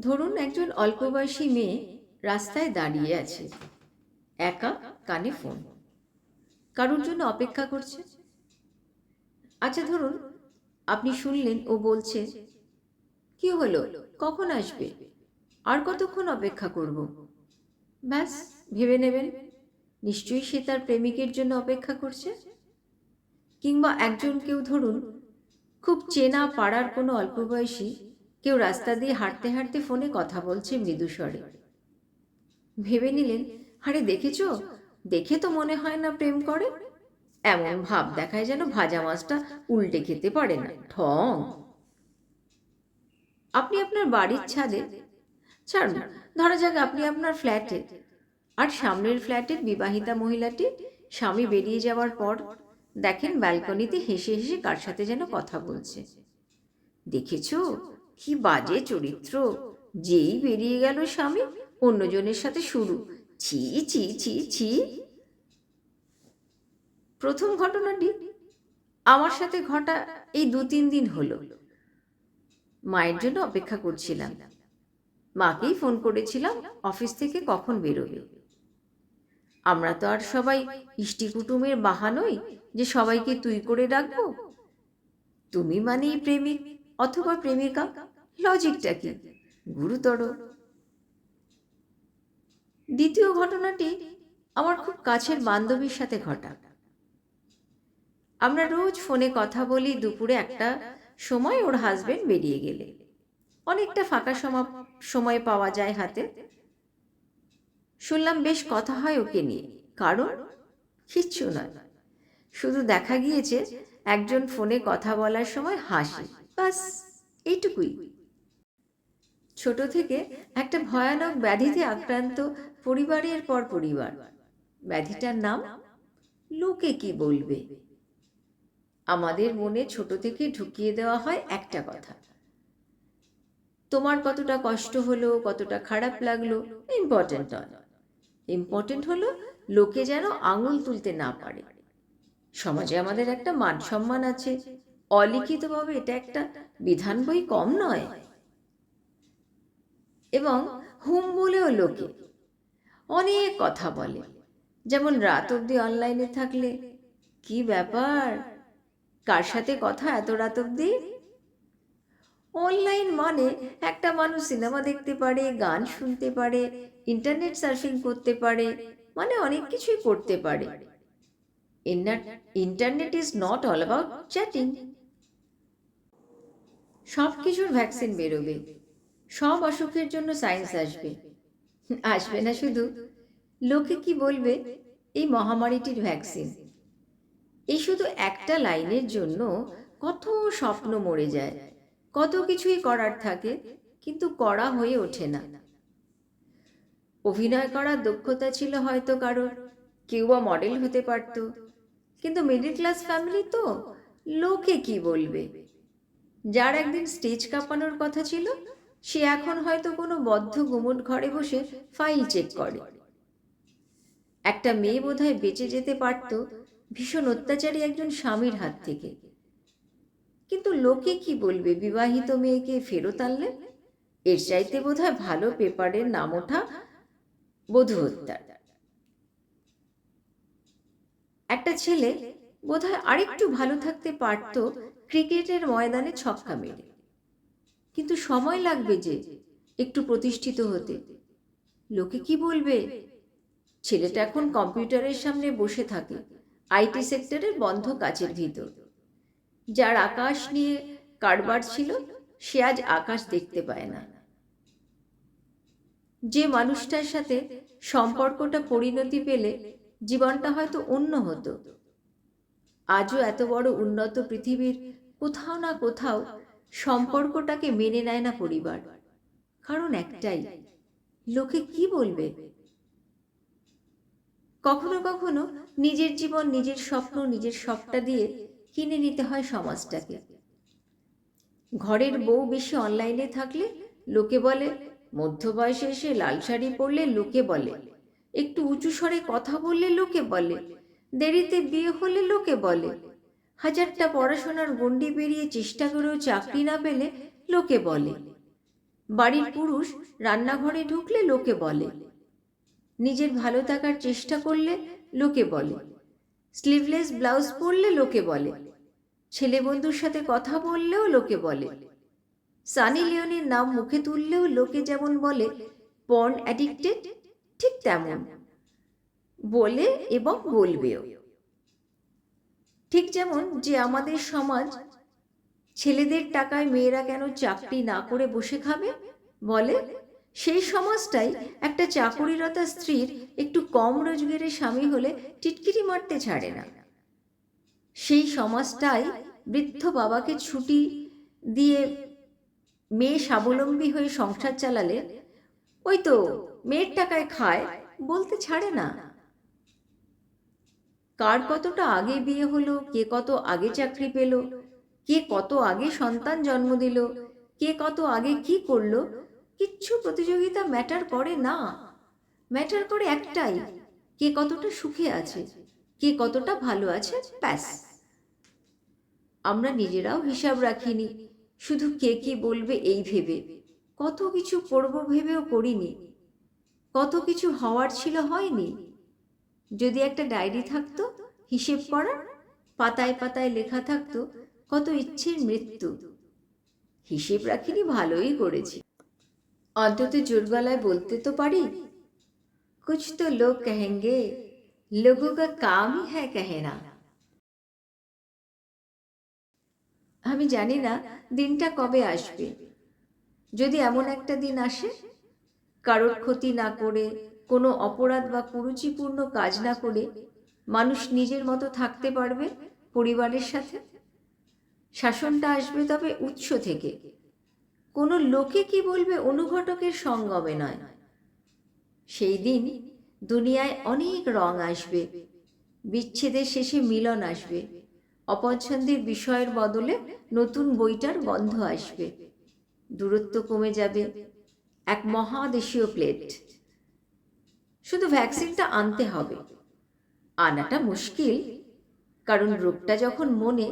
ধরুন একজন অল্পবয়সী মেয়ে রাস্তায় দাঁড়িয়ে আছে। একা কানে ফোন। কারোর জন্য অপেক্ষা করছে? আচ্ছা ধরুন আপনি শুনলেন, ও বলছে, কি হলো? কখন আসবে? আর কতক্ষণ অপেক্ষা করব? ব্যাস, ভেবে নেবেন। নিশ্চয়ই সে তার প্রেমিকের জন্য অপেক্ষা করছে? কিংবা একজন কেউ, ধরুন, খুব চেনা পাড়ার কোনো অল্পবয়সী কেউ রাস্তা দিয়ে হাঁটতে হাঁটতে ফোনে কথা বলছে মৃদু স্বরে। ভেবে নিলেন, আরে দেখেছ? দেখে তো মনে হয় না প্রেম করে। এমন ভাব দেখায় যেন ভাজা মাছটা উল্টে খেতে পারে না। ঠং। আপনি আপনার বাড়ির ছাদে? ছাড়ুন, ধরা যাক আপনি আপনার ফ্ল্যাটে। আর সামনের ফ্ল্যাটের বিবাহিতা মহিলাটি স্বামী বেরিয়ে যাওয়ার পর দেখেন ব্যালকনিতে হেসে হেসে কার সাথে যেন কথা বলছে। দেখেছ? কি বাজে চরিত্র? যেই বেরিয়ে গেল স্বামী, অন্যজনের সাথে শুরু। ছি ছি ছি ছি। প্রথম ঘটনাটি আমার সাথে ঘটা এই দু তিন দিন হলো। মায়ের জন্য অপেক্ষা করছিলাম। মাকেই ফোন করেছিলাম, অফিস থেকে কখন বেরোবে। আমরা তো আর সবাই ইষ্টি কুটুমের বাহানই যে সবাইকে তুই করে ডাকবো। তুমি মানেই প্রেমিক। অথবা প্রেমিকা লজিকটা কি গুরুতর। দ্বিতীয় ঘটনাটি আমার খুব কাছের বান্ধবীর সাথে ঘটা। আমরা রোজ ফোনে কথা বলি দুপুরে একটা সময় ওর হাজবেন্ড বেরিয়ে গেলে। অনেকটা ফাঁকা সমা- সময় পাওয়া যায় হাতে। শুনলাম বেশ কথা হয় ওকে নিয়ে কারণ কিচ্ছু নয়। শুধু দেখা গিয়েছে একজন ফোনে কথা বলার সময় হাসি। বাস, এইটুকুই। ছোট থেকে একটা ভয়ানক ব্যাধিতে আক্রান্ত পরিবারের পর পরিবার। ব্যাধিটার নাম, লোকে কি বলবে? আমাদের মনে ছোট থেকে ঢুকিয়ে দেওয়া হয় একটা কথা। তোমার কতটা কষ্ট হলো, কতটা খারাপ লাগল ইম্পর্টেন্ট নয়। ইম্পর্টেন্ট হলো লোকে যেন আঙুল তুলতে না পারে। সমাজে আমাদের একটা মান সম্মান আছে। অলিখিতভাবে এটা একটা বিধান বই কম নয়। এবং হুম বলেও লোকে অনেক কথা বলে। যেমন রাত অবধি অনলাইনে থাকলে, কি ব্যাপার? কার সাথে কথা এত রাত অবধি? অনলাইন মানে একটা মানুষ সিনেমা দেখতে পারে, গান শুনতে পারে ইন্টারনেট সার্ফিং করতে পারে মানে অনেক কিছুই করতে পারে। Internet is not all about chatting সব কিছুর ভ্যাকসিন বেরোবে। সব অসুখের জন্য সায়েন্স আসবে। আসবে না শুধু। লোকে কি বলবে? এই মহামারীটির ভ্যাকসিন এই শুধু একটা লাইনের জন্য কত স্বপ্ন মরে যায়। কত কিছুই করার থাকে, কিন্তু করা হয়ে ওঠে না। অভিনয় করার দক্ষতা ছিল হয়তো কারোর। কেউ বা মডেল হতে পারত। কিন্তু মিডল ক্লাস ফ্যামিলি তো লোকে কি বলবে? যার একদিন স্টেজ কাঁপানোর কথা ছিল, সে এখন হয়তো কোনো বদ্ধ গুমট ঘরে বসে ফাইল চেক করে। একটা মেয়ে বোধহয় বেঁচে যেতে পারত, ভীষণ অত্যাচারী একজন স্বামীর হাত থেকে। কিন্তু লোকে কি বলবে, বিবাহিত মেয়েকে ফেরত আনলে? এর চাইতে বোধ হয় ভালো পেপারের নাম ওঠা বধূ হত্যার একটা ছেলে বোধহয় আরেকটু ভালো থাকতে পারত ক্রিকেটের ময়দানে ছক্কা মেরে। কিন্তু সময় লাগবে যে একটু প্রতিষ্ঠিত হতে। লোকে কি বলবে? ছেলেটা এখন কম্পিউটারের সামনে বসে থাকে, আইটি সেক্টরের বন্ধ কাচের ভিতর। যার আকাশ নিয়ে কারবার ছিল, সে আজ আকাশ দেখতে পায় না। যে মানুষটার সাথে সম্পর্কটা পরিণতি পেলে জীবনটা হয়তো অন্য হতো। আজও এত বড় উন্নত পৃথিবীর কোথাও না কোথাও সম্পর্কটাকে মেনে নেয় না পরিবার। কারণ একটাই, লোকে কি বলবে? কখনো কখনো নিজের জীবন, নিজের স্বপ্ন, নিজের সবটা দিয়ে কিনে নিতে হয় সমাজটাকে। ঘরের বউ বেশি অনলাইনে থাকলে লোকে বলে মধ্য বয়সে এসে লাল শাড়ি পরলে লোকে বলে, একটু উঁচু স্বরে কথা বললে লোকে বলে দেরিতে বিয়ে হলে লোকে বলে। হাজারটা পড়াশোনার গণ্ডি পেরিয়ে চেষ্টা করেও চাকরি না পেলে লোকে বলে। বাড়ির পুরুষ রান্নাঘরে ঢুকলে লোকে বলে। নিজের ভালো থাকার চেষ্টা করলে লোকে বলে। স্লিভলেস ব্লাউজ পরলে লোকে বলে। ছেলে বন্ধুর সাথে কথা বললেও লোকে বলে। সানি লিওনের নাম মুখে তুললেও লোকে যেমন বলে পর্ন অ্যাডিক্টেড ঠিক তেমন। বলে এবং বলবেও। ঠিক যেমন যে আমাদের সমাজ ছেলেদের টাকায় মেয়েরা কেন চাকরি না করে বসে খাবে? বলে, সেই সমাজটাই একটা চাকুরিরতা স্ত্রীর একটু কম রোজগারের স্বামী হলে টিটকিরি মারতে ছাড়ে না। সেই সমাজটাই বৃদ্ধ বাবাকে ছুটি দিয়ে মেয়ে স্বাবলম্বী হয়ে সংসার চালালে, ওই তো মেয়ের টাকায় খায় বলতে ছাড়ে না। কার কতটা আগে বিয়ে হলো, কে কত আগে চাকরি পেল, কে কত আগে সন্তান জন্ম দিল, কে কত আগে কি করল, কিচ্ছু প্রতিযোগিতা ম্যাটার করে না। ম্যাটার করে একটাই, কে কতটা সুখে আছে, কে কতটা ভালো আছে, ব্যাস। আমরা নিজেরাও হিসাব রাখিনি, শুধু কে কি বলবে এই ভেবে। কত কিছু করব ভেবেও করিনি, কত কিছু হওয়ার ছিল হয়নি। যদি একটা ডায়েরি থাকতো, হিসেব করার পাতায় পাতায় লেখা থাকতো, কত ইচ্ছের মৃত্যু। হিসেব রাখিনি, ভালোই করেছি। অন্তত জোর গলায় বলতে তো পারি, কুছ তো লোক কহেঙ্গে, লোগো কা কামই হ্যাঁ কহেনা। আমি জানি না, দিনটা কবে আসবে। যদি এমন একটা দিন আসে, কারোর ক্ষতি না করে কোনো অপরাধ বা কুরুচিপূর্ণ কাজ না করে মানুষ নিজের মতো থাকতে পারবে পরিবারের সাথে? শাসনটা আসবে তবে উৎস থেকে। কোনো লোকে কি বলবে অনুঘটকের সঙ্গমে নয়? সেই দিন দুনিয়ায় অনেক রং আসবে, বিচ্ছেদের শেষে মিলন আসবে, অপছন্দের বিষয়ের বদলে নতুন বইটার গন্ধ আসবে। দূরত্ব কমে যাবে। এক মহাদেশীয় প্লেট। শুধু ভ্যাকসিনটা আনতে হবে। আনাটা মুশকিল কারণ রোগটা যখন মনে